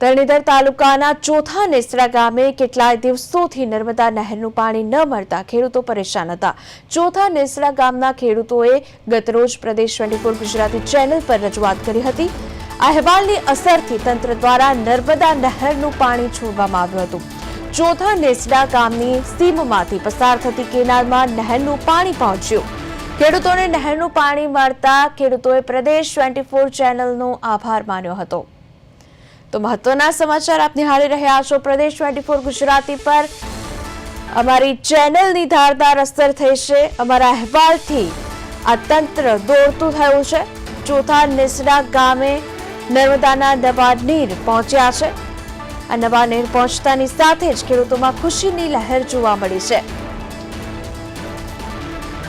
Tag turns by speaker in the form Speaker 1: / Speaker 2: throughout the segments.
Speaker 1: ધરણીધર તાલુકાના ચોથા નેસડા ગામે કેટલાય દિવસોથી નર્મદા નહેરનું પાણી ન મળતા ખેડૂતો પરેશાન હતા. ચોથા નેસડા ગામના ખેડૂતોએ ગતરોજ પ્રદેશ ટ્વેન્ટી ફોર ગુજરાતી ચેનલ પર રજૂઆત કરી હતી. અહેવાલની અસરથી તંત્ર દ્વારા નર્મદા નહેરનું પાણી છોડવામાં આવ્યું હતું. ચોથા નેસડા ગામની સીમમાંથી પસાર થતી કેનાલમાં નહેરનું પાણી પહોંચ્યું. ખેડૂતોને નહેરનું પાણી મળતા ખેડૂતોએ પ્રદેશ ટ્વેન્ટી ફોર ચેનલનો આભાર માન્યો હતો. તો મહત્વના સમાચાર આપ નિહાળી રહ્યા છો પ્રદેશ ટ્વેન્ટી ગુજરાતી પર. અમારી ચેનલની ધારદાર અસર થઈ છે. અમારા અહેવાલથી આ તંત્ર દોડતું થયું છે. ચોથા નિસડા ગામે નર્મદાના નવા નીર પહોંચ્યા છે. આ નવા નીર પહોંચતાની સાથે જ ખેડૂતોમાં ખુશીની લહેર જોવા મળી છે.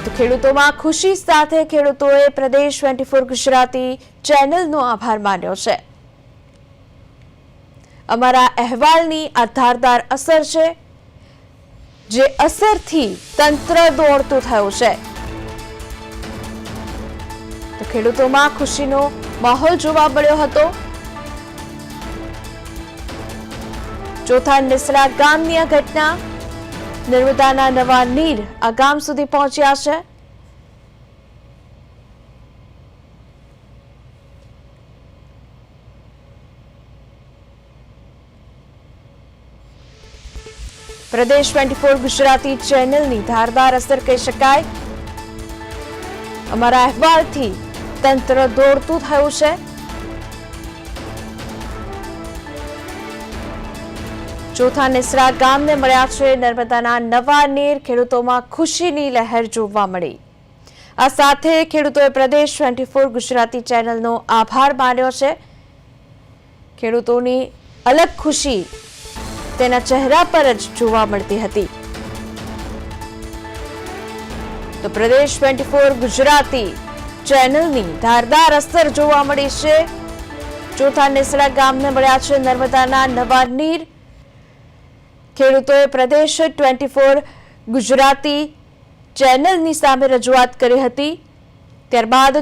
Speaker 1: તો ખેડૂતોમાં ખુશી સાથે ખેડૂતોએ પ્રદેશ ટ્વેન્ટી ફોર ગુજરાતી ચેનલનો આભાર માન્યો છે. અમારા અહેવાલની આ ધારદાર અસર છે, જે અસરથી તંત્ર દોડતું થયું છે. તો ખેડૂતોમાં ખુશીનો માહોલ જોવા મળ્યો હતો. ચોથા નિસરા ગામની આ ઘટના, નર્મદાના નવા નીર આ ગામ સુધી પહોંચ્યા છે. પ્રદેશ ટ્વેન્ટી ફોર ગુજરાતી ચેનલની ધારદાર અસર કહી શકાય. અમારા અહેવાલથી તંત્ર દોડતું થયું છે. ચોથા નિસરા ગામને મળ્યા છે. નર્મદાના નવા નીર ખેડૂતોમાં ખુશીની લહેર જોવા મળી. આ સાથે ખેડૂતોએ પ્રદેશ ટ્વેન્ટી ફોર ગુજરાતી ચેનલનો આભાર માન્યો છે. ખેડૂતોની અલગ ખુશી તેના ચહેરા પર જ જોવા મળતી હતી. તો પ્રદેશ ટ્વેન્ટી ફોર ગુજરાતી ચેનલની ધારદાર અસર જોવા મળી છે. ચોથા નેસડા ગામને મળ્યા છે નર્મદાના નવા નીર. ખેડૂતોએ પ્રદેશ ટ્વેન્ટી ફોર ગુજરાતી ચેનલની સામે રજૂઆત કરી હતી. ત્યારબાદ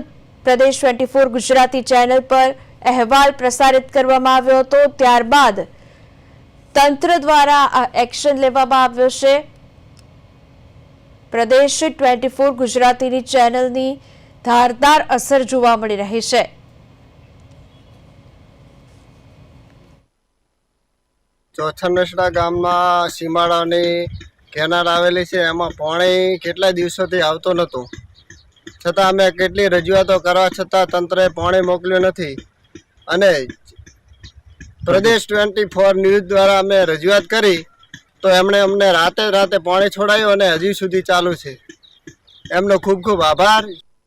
Speaker 1: પ્રદેશ ટ્વેન્ટી ફોર ગુજરાતી ચેનલ પર અહેવાલ પ્રસારિત કરવામાં આવ્યો હતો. ત્યારબાદ તંત્ર દ્વારા આ એક્શન લેવામાં આવ્યો છે. પ્રદેશ ટ્વેન્ટી ફોર ગુજરાતીની ચેનલની ધારદાર અસર જોવા મળી રહી છે.
Speaker 2: ચોથનસડા ગામમાં સીમાડાની કેનાલ આવેલી છે. એમાં પાણી કેટલા દિવસોથી આવતું નહોતું. છતાં અમે કેટલી રજૂઆતો કરવા છતાં તંત્રએ પાણી મોકલ્યું નથી. અને પ્રદેશ ટ્વેન્ટી ફોર ન્યૂઝ દ્વારા અમે રજૂઆત કરી તો એમણે અમને રાતે રાતે પાણી છોડાયું અને હજી સુધી ચાલુ છે. એમનો ખૂબ ખૂબ આભાર.